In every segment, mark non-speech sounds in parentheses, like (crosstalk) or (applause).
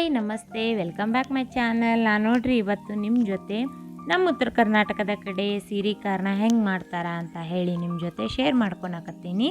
Hi, ನಮಸ್ತೆ, welcome back my channel. ನಾನು ನೋಡ್ರಿ ಇವತ್ತು ನಿಮ್ಮ ಜೊತೆ ನಮ್ಮ ಉತ್ತರ ಕರ್ನಾಟಕದ ಕಡೆ ಸೀರೆ ಕಾರಣ ಹೆಂಗೆ ಮಾಡ್ತಾರ ಅಂತ ಹೇಳಿ ನಿಮ್ಮ ಜೊತೆ ಶೇರ್ ಮಾಡ್ಕೊಳಕತ್ತೀನಿ.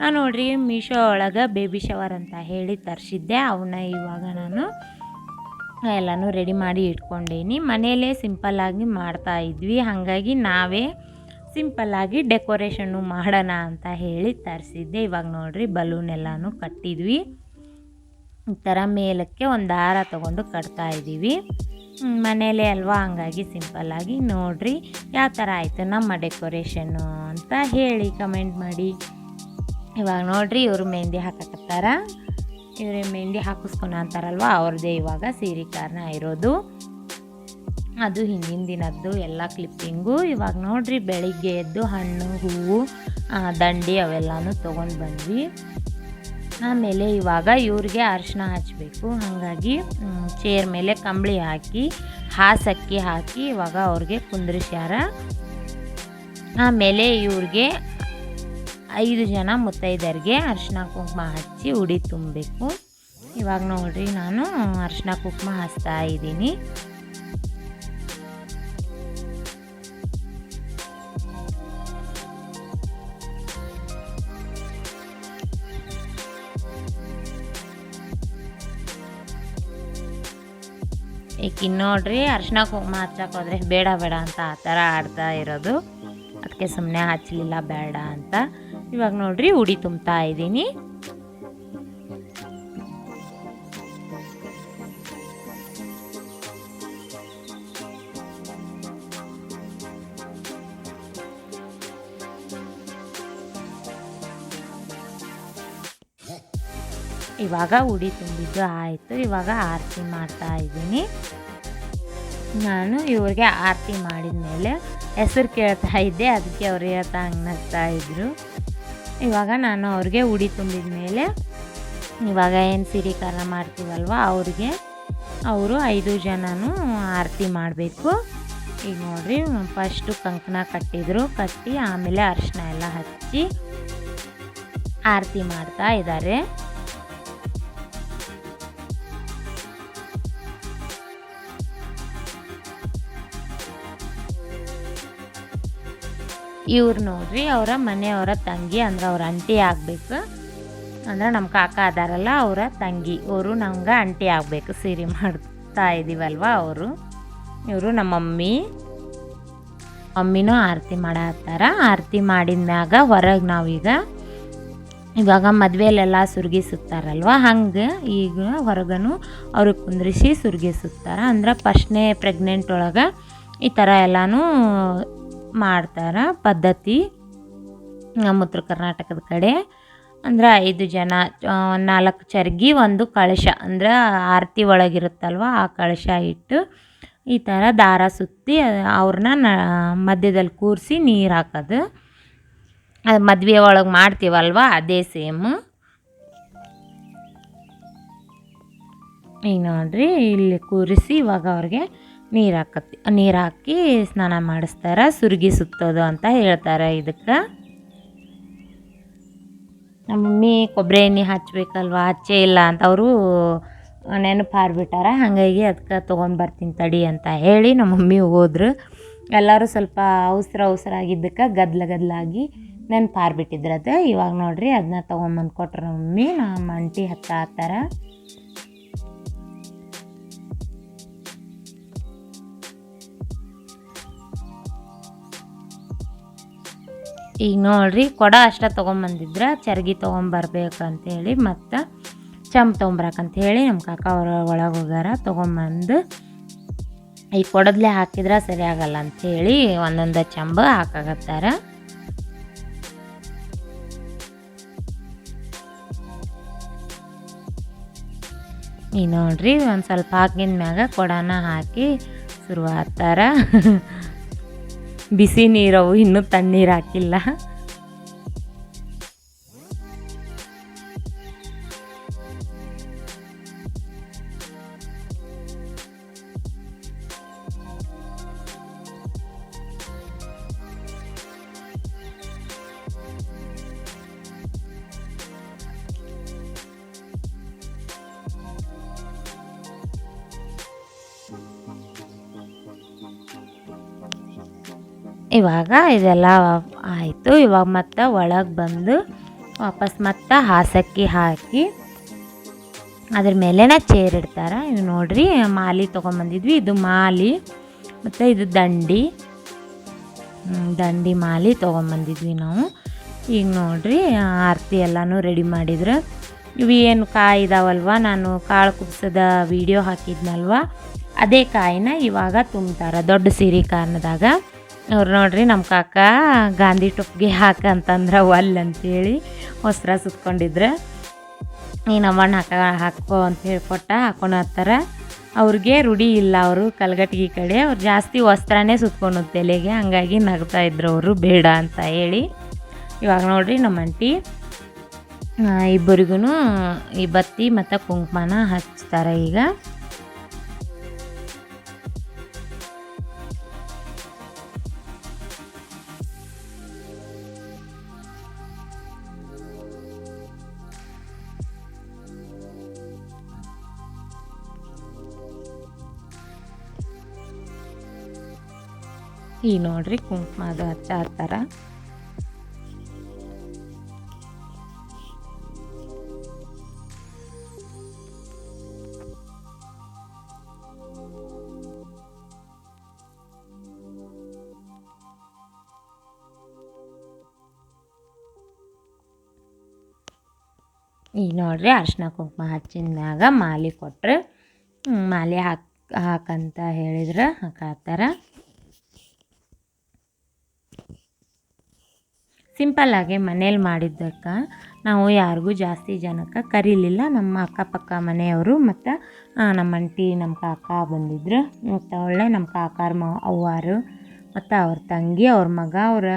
ನಾನು ನೋಡ್ರಿ ಮೀಶೋ ಒಳಗೆ ಬೇಬಿ ಶವರ್ ಅಂತ ಹೇಳಿ ತರಿಸಿದ್ದೆ. ಅವನ್ನ ಇವಾಗ ನಾನು ಎಲ್ಲನೂ ರೆಡಿ ಮಾಡಿ ಇಟ್ಕೊಂಡೀನಿ. ಮನೆಯಲ್ಲೇ ಸಿಂಪಲ್ಲಾಗಿ ಮಾಡ್ತಾ ಇದ್ವಿ. ಹಾಗಾಗಿ ನಾವೇ ಸಿಂಪಲ್ಲಾಗಿ ಡೆಕೋರೇಷನ್ನು ಮಾಡೋಣ ಅಂತ ಹೇಳಿ ತರಿಸಿದ್ದೆ. ಇವಾಗ ನೋಡ್ರಿ ಬಲೂನ್ ಎಲ್ಲನೂ ಕಟ್ಟಿದ್ವಿ. ಥರ ಮೇಲಕ್ಕೆ ಒಂದು ದಾರ ತೊಗೊಂಡು ಕಟ್ತಾ ಇದ್ದೀವಿ. ಮನೇಲೆ ಅಲ್ವಾ? ಹಂಗಾಗಿ ಸಿಂಪಲ್ಲಾಗಿ ನೋಡ್ರಿ ಯಾವ ಥರ ಆಯಿತು ನಮ್ಮ ಡೆಕೋರೇಷನ್ನು ಅಂತ ಹೇಳಿ ಕಮೆಂಟ್ ಮಾಡಿ. ಇವಾಗ ನೋಡ್ರಿ ಇವರು ಮೆಹಂದಿ ಹಾಕಕತ್ತಾರ. ಇವ್ರಿಗೆ ಮೆಹಂದಿ ಹಾಕಿಸ್ಕೊಳ ಅಂತಾರಲ್ವ? ಅವ್ರದ್ದೇ ಇವಾಗ ಸೀರೆ ಕಾರಣ ಇರೋದು. ಅದು ಹಿಂದಿನ ದಿನದ್ದು ಎಲ್ಲ ಕ್ಲಿಪ್ಪಿಂಗು ಇವಾಗ ನೋಡ್ರಿ ಬೆಳಿಗ್ಗೆ ಎದ್ದು ಹಣ್ಣು, ಹೂವು ದಂಡಿ ಅವೆಲ್ಲನೂ ತೊಗೊಂಡು ಬಂದ್ವಿ. ಆಮೇಲೆ ಇವಾಗ ಇವ್ರಿಗೆ ಅರಿಶಿನ ಹಚ್ಚಬೇಕು ಹಾಗಾಗಿ ಚೇರ್ ಮೇಲೆ ಕಂಬಳಿ ಹಾಕಿ, ಹಾಸಕ್ಕಿ ಹಾಕಿ ಇವಾಗ ಅವ್ರಿಗೆ ಕುಂದ್ರಿಸ್ಯಾರ ಆಮೇಲೆ ಇವ್ರಿಗೆ ಐದು ಜನ ಮುತ್ತೈದರಿಗೆ ಅರಿಶಿನ ಕುಂಕುಮ ಹಚ್ಚಿ ಉಡಿ ತುಂಬಬೇಕು. ಇವಾಗ ನೋಡ್ರಿ, ನಾನು ಅರಿಶಿನ ಕುಂಕುಮ ಹಚ್ತಾ ಇದ್ದೀನಿ. ಈಗ ನೋಡ್ರಿ ಅರ್ಶಿನ ಕುಂಕುಮ ಹಚ್ಚಕ್ಕೆ ಹೋದ್ರೆ ಬೇಡ ಬೇಡ ಅಂತ ಆ ಥರ ಆಡ್ತಾ ಇರೋದು. ಅದಕ್ಕೆ ಸುಮ್ಮನೆ ಹಚ್ಚಲಿಲ್ಲ ಬೇಡ ಅಂತ. ಇವಾಗ ನೋಡ್ರಿ ಉಡಿ ತುಂಬ್ತಾ ಇದ್ದೀನಿ. ಇವಾಗ ಉಡಿ ತುಂಬಿದ್ದು ಆಯಿತು. ಇವಾಗ ಆರತಿ ಮಾಡ್ತಾ ಇದ್ದೀನಿ. ನಾನು ಇವ್ರಿಗೆ ಆರತಿ ಮಾಡಿದ ಮೇಲೆ ಹೆಸರು ಕೇಳ್ತಾ ಇದ್ದೆ. ಅದಕ್ಕೆ ಅವ್ರು ಹೇಳ್ತಾ ಹಂಗೆ ಇದ್ರು. ಇವಾಗ ನಾನು ಅವ್ರಿಗೆ ಉಡಿ ತುಂಬಿದ ಮೇಲೆ ಇವಾಗ ಏನು ಸಿರಿಕಾರ ಮಾಡ್ತೀವಲ್ವ ಅವ್ರಿಗೆ, ಅವರು ಐದು ಜನನೂ ಆರತಿ ಮಾಡಬೇಕು. ಈಗ ನೋಡಿರಿ ಫಸ್ಟು ಕಂಕಣ ಕಟ್ಟಿದ್ರು, ಕಟ್ಟಿ ಆಮೇಲೆ ಅರಿಶಿನ ಎಲ್ಲ ಹಚ್ಚಿ ಆರತಿ ಮಾಡ್ತಾ ಇದ್ದಾರೆ. ಇವ್ರು ನೋಡ್ರಿ, ಅವರ ಮನೆಯವರ ತಂಗಿ, ಅಂದ್ರೆ ಅವ್ರ ಅಂಟಿ ಆಗಬೇಕು. ಅಂದ್ರೆ ನಮ್ಮ ಕಾಕ ಅದಾರಲ್ಲ, ಅವರ ತಂಗಿ. ಅವರು ನಮ್ಗೆ ಅಂಟಿ ಆಗಬೇಕು, ಸೀರೆ ಮಾಡ್ತಾ ಇದ್ದೀವಲ್ವ ಅವರು. ಇವರು ನಮ್ಮ ಮಮ್ಮಿ. ಮಮ್ಮಿನೂ ಆರತಿ ಮಾಡತ್ತಾರ. ಆರತಿ ಮಾಡಿದ್ಮ್ಯಾಗ ಹೊರಗೆ ನಾವೀಗ ಇವಾಗ ಮದುವೆಯಲ್ಲೆಲ್ಲ ಸುರ್ಗಿಸುತ್ತಾರಲ್ವ, ಹಂಗೆ ಈಗ ಹೊರಗನು ಅವ್ರಿಗೆ ಕುಂದ್ರಿಸಿ ಸುರ್ಗಿಸುತ್ತಾರ. ಅಂದ್ರೆ ಫಸ್ಟ್ನೇ ಪ್ರೆಗ್ನೆಂಟ್ ಒಳಗೆ ಈ ಥರ ಎಲ್ಲನೂ ಮಾಡ್ತಾರ ಪದ್ಧತಿ ನಮ್ಮ ಉತ್ತರ ಕರ್ನಾಟಕದ ಕಡೆ. ಅಂದ್ರೆ ಐದು ಜನ ನಾಲ್ಕು ಚರ್ಗಿ, ಒಂದು ಕಳಶ. ಅಂದ್ರೆ ಆರತಿ ಒಳಗಿರುತ್ತಲ್ವ, ಆ ಕಳಶ ಇಟ್ಟು ಈ ಥರ ದಾರ ಸುತ್ತಿ ಅವ್ರನ್ನ ನ, ಮಧ್ಯದಲ್ಲಿ ಕೂರಿಸಿ ನೀರು ಹಾಕೋದು. ಅದು ಮದುವೆ ಒಳಗೆ ಮಾಡ್ತೀವಲ್ವ, ಅದೇ ಸೇಮ್. ಈಗ ನೋಡ್ರಿ, ಇಲ್ಲಿ ಕೂರಿಸಿ ಇವಾಗ ಅವ್ರಿಗೆ ನೀರು ಹಾಕತ್ತಿ ನೀರು ಹಾಕಿ ಸ್ನಾನ ಮಾಡಿಸ್ತಾರೆ, ಸುರ್ಗಿ ಸುತ್ತೋದು ಅಂತ ಹೇಳ್ತಾರೆ ಇದಕ್ಕೆ. ನಮ್ಮ ಮಮ್ಮಿ ಕೊಬ್ಬರಿ ಎಣ್ಣೆ ಹಚ್ಬೇಕಲ್ವ, ಹಚ್ಚೇ ಇಲ್ಲ ಅಂತ ಅವರು ನೆನಪು ಹಾರ್ಬಿಟ್ಟಾರ ಹಾಗಾಗಿ ಅದಕ್ಕೆ ತೊಗೊಂಡು ಬರ್ತೀನಿ ತಡಿ ಅಂತ ಹೇಳಿ ನಮ್ಮ ಮಮ್ಮಿ ಹೋದ್ರು. ಎಲ್ಲರೂ ಸ್ವಲ್ಪ ಅವಸರ ಅವಸರ ಆಗಿದ್ದಕ್ಕೆ ಗದ್ಲ ಗದ್ಲಾಗಿ ನೆನಪು ಹಾರ್ಬಿಟ್ಟಿದ್ರದು ಇವಾಗ ನೋಡ್ರಿ ಅದನ್ನ ತೊಗೊಂಬಂದು ಕೊಟ್ರು ನಮ್ಮ ಮಮ್ಮಿ, ನಮ್ಮ ಅಂಟಿ ಹತ್ತ ಹಾಕ್ತಾರ ಈಗ ನೋಡ್ರಿ, ಕೊಡ ಅಷ್ಟ ತೊಗೊಂಬಂದಿದ್ರ ಚರ್ಗಿ ತೊಗೊಂಬರ್ಬೇಕಂತೇಳಿ ಮತ್ತು ಚಮ್ ಹೇಳಿ ನಮ್ಮ ಕಾಕ ಅವ್ರ ಒಳಗೆ ಹೋಗ್ಯಾರ, ತೊಗೊಂಬಂದು ಈ ಕೊಡದ್ಲೆ ಹಾಕಿದ್ರೆ ಸರಿ ಆಗಲ್ಲ ಅಂಥೇಳಿ ಒಂದೊಂದು ಚಂಬ ಹಾಕಾಗತ್ತಾರ ಈ ನೋಡ್ರಿ ಒಂದು ಸ್ವಲ್ಪ ಹಾಕಿದ ಮ್ಯಾಗ ಕೊಡನ ಹಾಕಿ ಶುರು ಹಾಕ್ತಾರ (laughs) ಬಿಸಿ ನೀರವು ಇನ್ನೂ ತಣ್ಣೀರು ಹಾಕಿಲ್ಲ. ಇವಾಗ ಇದೆಲ್ಲ ಆಯಿತು. ಇವಾಗ ಮತ್ತೆ ಒಳಗೆ ಬಂದು ವಾಪಸ್ ಮತ್ತೆ ಹಾಸಕ್ಕಿ ಹಾಕಿ ಅದ್ರ ಮೇಲೆನೇ ಚೇರ್ ಇಡ್ತಾರೆ. ಇವು ನೋಡ್ರಿ, ಮಾಲಿ ತೊಗೊಂಬಂದಿದ್ವಿ. ಇದು ಮಾಲಿ, ಮತ್ತು ಇದು ದಂಡಿ. ದಂಡಿ ಮಾಲಿ ತೊಗೊಂಬಂದಿದ್ವಿ ನಾವು. ಈಗ ನೋಡ್ರಿ, ಆರತಿ ಎಲ್ಲನೂ ರೆಡಿ ಮಾಡಿದ್ರು. ಇವು ಏನು ಕಾಯಿ ಇದಾವಲ್ವ? ನಾನು ಕಾಳು ಕುಬ್ಸದ ವಿಡಿಯೋ ಹಾಕಿದ್ನಲ್ವ? ಅದೇ ಕಾಯಿನ ಇವಾಗ ತುಂಬ್ತಾರೆ ದೊಡ್ಡ ಸಿರಿ ಕಾರಣದಾಗ. ಅವ್ರು ನೋಡ್ರಿ ನಮ್ಮ ಕಾಕ ಗಾಂಧಿ ಟೊಪ್ಗೆ ಹಾಕಂತಂದ್ರೆ ಒಲ್ ಅಂತೇಳಿ ವಸ್ತ್ರ ಸುತ್ಕೊಂಡಿದ್ರೆ. ಈ ನಮ್ಮಣ್ಣ ಹಾಕ ಹಾಕೋ ಅಂತ ಹೇಳಿ ಕೊಟ್ಟ ಹಾಕೊಂಡು ಹತ್ತಾರ ಅವ್ರಿಗೆ ರೂಢಿ ಇಲ್ಲ ಅವರು ಕಲ್ಗಟ್ಟಿಗೆ ಕಡೆ, ಅವ್ರು ಜಾಸ್ತಿ ವಸ್ತ್ರನೇ ಸುತ್ಕೊಂಡು ತಲೆಗೆ, ಹಂಗಾಗಿ ನಗ್ತಾ ಇದ್ರು ಅವರು ಬೇಡ ಅಂತ ಹೇಳಿ. ಇವಾಗ ನೋಡ್ರಿ ನಮ್ಮ ಅಂಟಿ ಇಬ್ಬರಿಗೂ ಈ ಬತ್ತಿ ಮತ್ತು ಕುಂಕುಮನ ಹಚ್ತಾರೆ ಈಗ. ಈಗ ನೋಡ್ರಿ ಕುಂಕುಮದ ಅದು ಹಚ್ಚಾತ್ತಾರ ಈಗ ನೋಡ್ರಿ ಅರ್ಶಿನ ಕುಂಕುಮ ಹಚ್ಚಿದಾಗ ಮಾಲೆ ಕೊಟ್ರೆ. ಮಾಲೆ ಹಾಕ್ ಹಾಕಂತ ಹೇಳಿದ್ರೆ ಹಾಕತ್ತಾರ ಸಿಂಪಲ್ಲಾಗಿ ಮನೇಲಿ ಮಾಡಿದ್ದಕ್ಕೆ ನಾವು ಯಾರಿಗೂ ಜಾಸ್ತಿ ಜನಕ್ಕೆ ಕರೀಲಿಲ್ಲ. ನಮ್ಮ ಅಕ್ಕಪಕ್ಕ ಮನೆಯವರು ಮತ್ತು ನಮ್ಮ ಅಂಟಿ ನಮ್ಮ ಕಾಕ ಬಂದಿದ್ರು. ಮತ್ತು ಒಳ್ಳೆ ನಮ್ಮ ಕಾಕಾರ ಮ, ಅವ್ವಾರು ಮತ್ತು ಅವ್ರ ತಂಗಿ, ಅವ್ರ ಮಗ, ಅವರ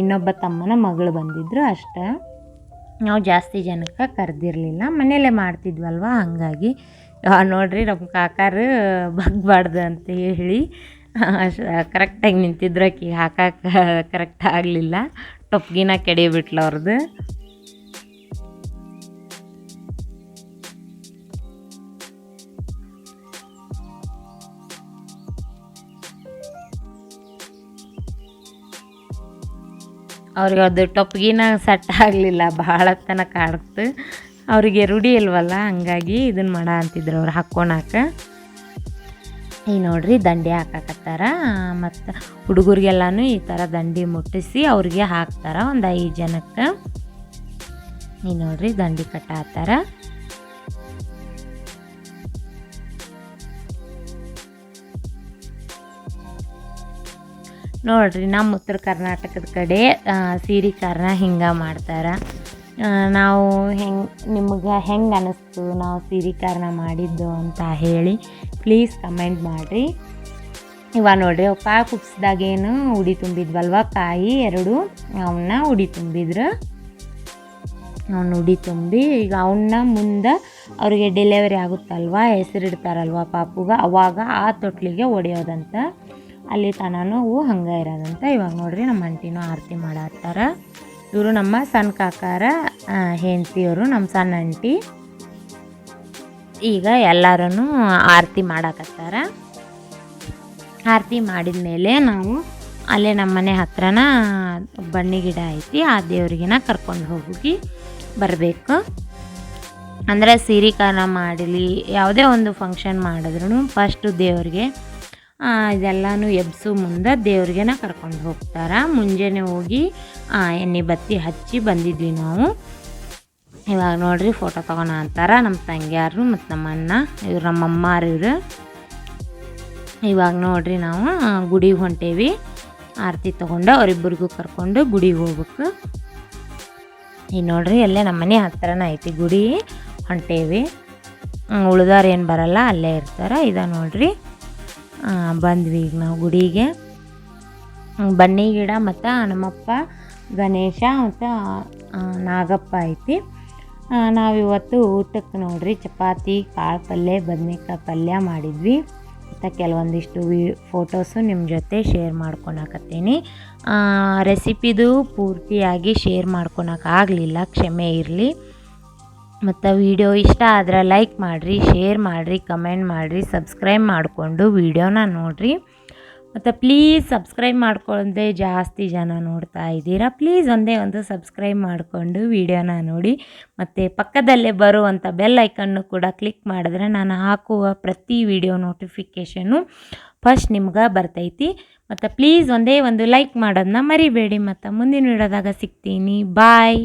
ಇನ್ನೊಬ್ಬ ತಮ್ಮನ ಮಗಳು ಬಂದಿದ್ದರು ಅಷ್ಟೆ. ನಾವು ಜಾಸ್ತಿ ಜನಕ್ಕೆ ಕರೆದಿರಲಿಲ್ಲ. ಮನೆಯಲ್ಲೇ ಮಾಡ್ತಿದ್ವಲ್ವ? ಹಾಗಾಗಿ ನೋಡಿರಿ ನಮ್ಮ ಕಾಕಾರು ಬಗ್ಬಾರ್ದು ಅಂತ ಹೇಳಿ ಕರೆಕ್ಟಾಗಿ ನಿಂತಿದ್ರು ಆಕಿ. ಹಾಕಕ್ಕೆ ಕರೆಕ್ಟ್ ಆಗಲಿಲ್ಲ. ಟೊಪ್ಗಿನ ಕೆಡಿಬಿಟ್ಲ ಅವ್ರದ್ದು ಅವ್ರಿಗೆ ಅದು ಟೊಪ್ಗಿನ ಸೆಟ್ ಆಗಲಿಲ್ಲ ಭಾಳ ತನಕ ಕಾಡ್ತು. ಅವರಿಗೆ ರೂಢಿ ಇಲ್ವಲ್ಲ, ಹಂಗಾಗಿ ಇದನ್ನು ಮಾಡ ಅಂತಿದ್ರು ಅವ್ರು ಹಾಕ್ಕೊಳಕ ಈಗ ನೋಡ್ರಿ, ದಂಡೆ ಹಾಕಾಕತ್ತಾರ. ಮತ್ತು ಹುಡುಗರಿಗೆಲ್ಲನೂ ಈ ಥರ ದಂಡಿ ಮುಟ್ಟಿಸಿ ಅವ್ರಿಗೆ ಹಾಕ್ತಾರ ಒಂದು ಐದು ಜನಕ್ಕೆ. ಈ ನೋಡ್ರಿ ದಂಡಿ ಕಟ್ಟಾತಾರ ನೋಡ್ರಿ ನಮ್ಮ ಉತ್ತರ ಕರ್ನಾಟಕದ ಕಡೆ ಸೀರೆ ಕಾರ್ನ ಹಿಂಗೆ ಮಾಡ್ತಾರೆ. ನಾವು ಹೆಂಗೆ, ನಿಮಗೆ ಹೆಂಗೆ ಅನ್ನಿಸ್ತು ನಾವು ಸೀರೆ ಕಾರ್ನ ಮಾಡಿದ್ದು ಅಂತ ಹೇಳಿ ಪ್ಲೀಸ್ ಕಮೆಂಟ್ ಮಾಡಿರಿ. ಇವಾಗ ನೋಡಿರಿ ಕಾಳು ಕುಪ್ಸ್ದಾಗೇನು ಉಡಿ ತುಂಬಿದ್ವಲ್ವ? ಕಾಯಿ ಎರಡು ಅವನ್ನ ಉಡಿ ತುಂಬಿದ್ರು. ಅವ್ನು ಉಡಿ ತುಂಬಿ, ಈಗ ಅವನ್ನ ಮುಂದೆ ಅವ್ರಿಗೆ ಡೆಲಿವರಿ ಆಗುತ್ತಲ್ವ? ಹೆಸರಿಡ್ತಾರಲ್ವ ಪಾಪುಗ? ಅವಾಗ ಆ ತೊಟ್ಲಿಗೆ ಒಡೆಯೋದಂತ, ಅಲ್ಲಿ ತನೂ ಹಂಗೆ ಇರೋದಂತ ಇವಾಗ ನೋಡಿರಿ ನಮ್ಮ ಅಂಟಿನೂ ಆರತಿ ಮಾಡತ್ತಾರ. ಇವರು ನಮ್ಮ ಸಣ್ಣ ಕಾಕಾರ ಹೆಂಡ್ತಿಯವರು, ನಮ್ಮ ಸಣ್ಣ ಅಂಟಿ ಈಗ ಎಲ್ಲರೂ ಆರತಿ ಮಾಡಾಕತ್ತಾರ. ಆರತಿ ಮಾಡಿದ ಮೇಲೆ ನಾವು ಅಲ್ಲೇ ನಮ್ಮ ಮನೆ ಹತ್ರನ ಬಣ್ಣಿ ಗಿಡ ಐತಿ, ಆ ದೇವ್ರಿಗಿನ ಕರ್ಕೊಂಡು ಹೋಗಿ ಬರಬೇಕು. ಅಂದರೆ ಸಿರಿಕಾರ ಮಾಡಲಿ, ಯಾವುದೇ ಒಂದು ಫಂಕ್ಷನ್ ಮಾಡಿದ್ರು ಫಸ್ಟು ದೇವ್ರಿಗೆ ಇದೆಲ್ಲನೂ ಎಬ್ಸು ಮುಂದೆ ದೇವ್ರಿಗೆನ ಕರ್ಕೊಂಡು ಹೋಗ್ತಾರೆ. ಮುಂಜಾನೆ ಹೋಗಿ ಎಣ್ಣೆ ಬತ್ತಿ ಹಚ್ಚಿ ಬಂದಿದ್ವಿ ನಾವು. ಇವಾಗ ನೋಡ್ರಿ ಫೋಟೋ ತಗೋಣ ಅಂತಾರೆ ನಮ್ಮ ತಂಗಿಯಾರು ಮತ್ತು ನಮ್ಮ ಅಣ್ಣ, ಇವ್ರು ನಮ್ಮ ಅಮ್ಮಾರು ಇವರು. ಇವಾಗ ನೋಡ್ರಿ ನಾವು ಗುಡಿಗೆ ಹೊಂಟೇವಿ. ಆರತಿ ತೊಗೊಂಡು ಅವರಿಬ್ಬರಿಗೂ ಕರ್ಕೊಂಡು ಗುಡಿಗೆ ಹೋಗ್ಬೇಕು. ಈಗ ನೋಡ್ರಿ ಅಲ್ಲೇ ನಮ್ಮ ಮನೆ ಹತ್ರನೇ ಐತಿ ಗುಡಿ, ಹೊಂಟೇವಿ. ಉಳ್ದವ್ರು ಏನು ಬರಲ್ಲ, ಅಲ್ಲೇ ಇರ್ತಾರೆ. ಇದ ನೋಡ್ರಿ. ಬಂದ್ವಿ ಈಗ ನಾವು ಗುಡಿಗೆ. ಬನ್ನಿ ಗಿಡ ಮತ್ತು ನಮ್ಮಪ್ಪ ಗಣೇಶ ಮತ್ತು ನಾಗಪ್ಪ ಐತಿ. ನಾವಿವತ್ತು ಊಟಕ್ಕೆ ನೋಡ್ರಿ ಚಪಾತಿ, ಕಾಳು ಪಲ್ಯ, ಬದನೆಕಾಯಿ ಪಲ್ಯ ಮಾಡಿದ್ವಿ. ಮತ್ತು ಕೆಲವೊಂದಿಷ್ಟು ವಿ ಫೋಟೋಸು ನಿಮ್ಮ ಜೊತೆ ಶೇರ್ ಮಾಡ್ಕೊಳಕತ್ತೀನಿ. ರೆಸಿಪಿದು ಪೂರ್ತಿಯಾಗಿ ಶೇರ್ ಮಾಡ್ಕೊಳಕ್ಕಾಗಲಿಲ್ಲ ಕ್ಷಮೆ ಇರಲಿ. ಮತ್ತು ವಿಡಿಯೋ ಇಷ್ಟ ಆದ್ರೆ ಲೈಕ್ ಮಾಡಿರಿ ಶೇರ್ ಮಾಡಿರಿ ಕಮೆಂಟ್ ಮಾಡಿರಿ ಸಬ್ಸ್ಕ್ರೈಬ್ ಮಾಡಿಕೊಂಡು ವೀಡಿಯೋನ ನೋಡಿರಿ. ಮತ್ತು ಪ್ಲೀಸ್ ಸಬ್ಸ್ಕ್ರೈಬ್ ಮಾಡ್ಕೊಳ್ಳದೆ ಜಾಸ್ತಿ ಜನ ನೋಡ್ತಾ ಇದ್ದೀರಾ ಪ್ಲೀಸ್ ಒಂದೇ ಒಂದು ಸಬ್ಸ್ಕ್ರೈಬ್ ಮಾಡಿಕೊಂಡು ವೀಡಿಯೋನ ನೋಡಿ. ಮತ್ತು ಪಕ್ಕದಲ್ಲೇ ಬರುವಂಥ ಬೆಲ್ ಐಕನ್ನು ಕೂಡ ಕ್ಲಿಕ್ ಮಾಡಿದ್ರೆ ನಾನು ಹಾಕುವ ಪ್ರತಿ ವಿಡಿಯೋ ನೋಟಿಫಿಕೇಷನ್ನು ಫಸ್ಟ್ ನಿಮ್ಗೆ ಬರ್ತೈತಿ. ಮತ್ತು ಪ್ಲೀಸ್ ಒಂದೇ ಒಂದು ಲೈಕ್ ಮಾಡೋದನ್ನ ಮರಿಬೇಡಿ. ಮತ್ತು ಮುಂದಿನ ವಿಡಿಯೋದಾಗ ಸಿಗ್ತೀನಿ. ಬಾಯ್